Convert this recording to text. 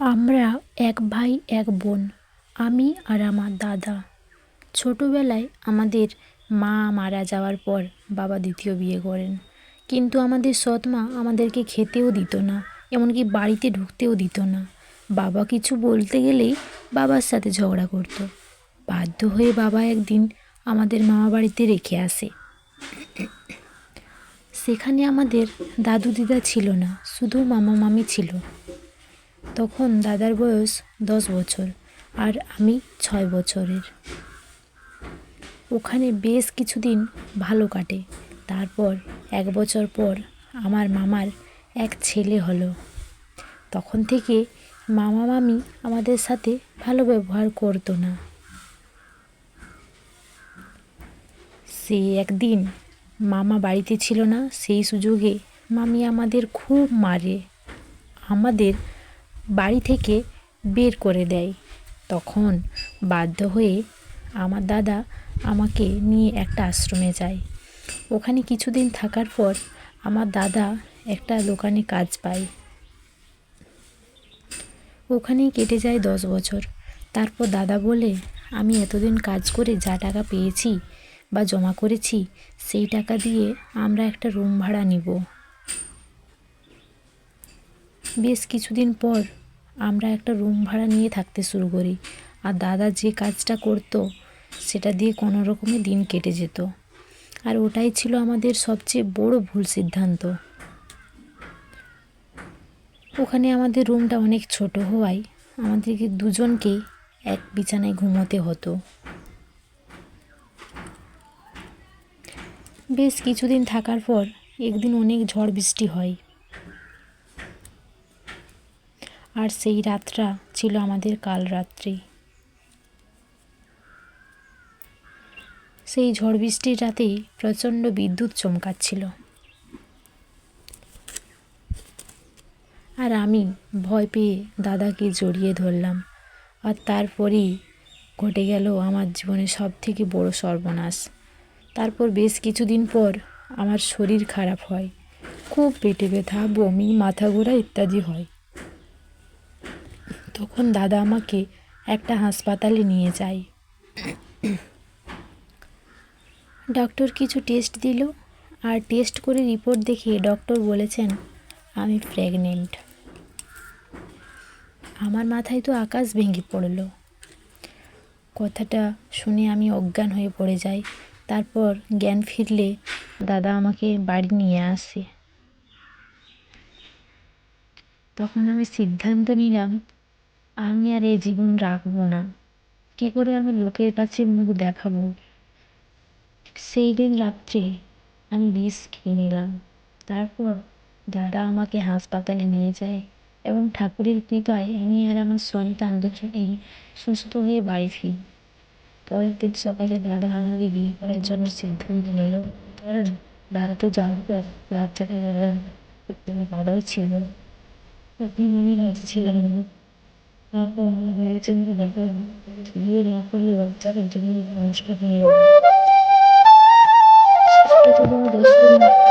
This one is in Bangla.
আমরা এক ভাই, এক বোন, আমি আর আমার দাদা। ছোটোবেলায় আমাদের মা মারা যাওয়ার পর বাবা দ্বিতীয় বিয়ে করেন। কিন্তু আমাদের সৎ মা আমাদেরকে খেতেও দিত না, এমনকি বাড়িতে ঢুকতেও দিত না। বাবা কিছু বলতে গেলেই বাবার সাথে ঝগড়া করতো। বাধ্য হয়ে বাবা একদিন আমাদের মামা বাড়িতে রেখে আসে। সেখানে আমাদের দাদু দিদা ছিল না, শুধু মামা মামি ছিল। তখন দাদার বয়স দশ বছর আর আমি ছয় বছরের। ওখানে বেশ কিছুদিন ভালো কাটে। তারপর এক বছর পর আমার মামার এক ছেলে হলো। তখন থেকে মামা মামি আমাদের সাথে ভালো ব্যবহার করতো না। সে একদিন মামা বাড়িতে ছিল না, সেই সুযোগে মামি আমাদের খুব মারে। আমাদের বাড়ি থেকে বের করে দেয়। তখন বাধ্য হয়ে আমার দাদা আমাকে নিয়ে একটা আশ্রমে যায়। ওখানে কিছুদিন থাকার পর আমার দাদা একটা দোকানে কাজ পায়। ওখানেই কেটে যায় দশ বছর। তারপর দাদা বলে, আমি এতদিন কাজ করে যা টাকা পেয়েছি বা জমা করেছি, সেই টাকা দিয়ে আমরা একটা রুম ভাড়া নিব। বেশ কিছুদিন পর আমরা একটা রুম ভাড়া নিয়ে থাকতে শুরু করি। আর দাদা যে কাজটা করতো, সেটা দিয়ে কোনো রকমে দিন কেটে যেত। আর ওটাই ছিল আমাদের সবচেয়ে বড় ভুল সিদ্ধান্ত। ওখানে আমাদের রুমটা অনেক ছোট হওয়ায় আমাদেরকে দুজনকেই এক বিছানায় ঘুমোতে হতো। বেশ কিছুদিন থাকার পর একদিন অনেক ঝড় বৃষ্টি হয়। আর সেই রাতটা ছিল আমাদের কাল রাত্রি। সেই ঝড় বৃষ্টির রাতেই প্রচণ্ড বিদ্যুৎ চমকাচ্ছিল। আর আমি ভয় পেয়ে দাদাকে জড়িয়ে ধরলাম। আর তারপরেই ঘটে গেল আমার জীবনে সব থেকে বড় সর্বনাশ। তারপর বেশ কিছুদিন পর আমার শরীর খারাপ হয়। খুব পেটে ব্যথা, বমি, মাথা ঘোরা ইত্যাদি হয়। তখন দাদা আমাকে একটা হাসপাতালে নিয়ে যায়। ডক্টর কিছু টেস্ট দিল আর টেস্ট করে রিপোর্ট দেখে ডক্টর বলেছেন, আমি প্রেগনেন্ট। আমার মাথায় তো আকাশ ভেঙে পড়ল। কথাটা শুনে আমি অজ্ঞান হয়ে পড়ে যাই। তারপর জ্ঞান ফিরলে দাদা আমাকে বাড়ি নিয়ে আসে। তখন আমি সিদ্ধান্ত নিলাম আমি আর এই জীবন রাখব না। কী করে আমি লোকের কাছে মুখ দেখাবো? সেই দিন রাত্রে আমি বিষ খেয়ে নিলাম। তারপর দাদা আমাকে হাসপাতালে নিয়ে যায় এবং ঠাকুরের কৃপায় আমি আর আমার সন্তান দুজনেই সুস্থ হয়ে বাড়ি ফিরি। পরের দিন সকালে দাদা আমাকে বিয়ে করার জন্য সিদ্ধান্ত নিল। কারণ দাদা তো জানতো বাচ্চাটা ভালোই ছিল। আমি ছিলাম 然后，我们那个，就一个人，或者有家里人，就一个人吃饭，然后。小时候，就那个读书个。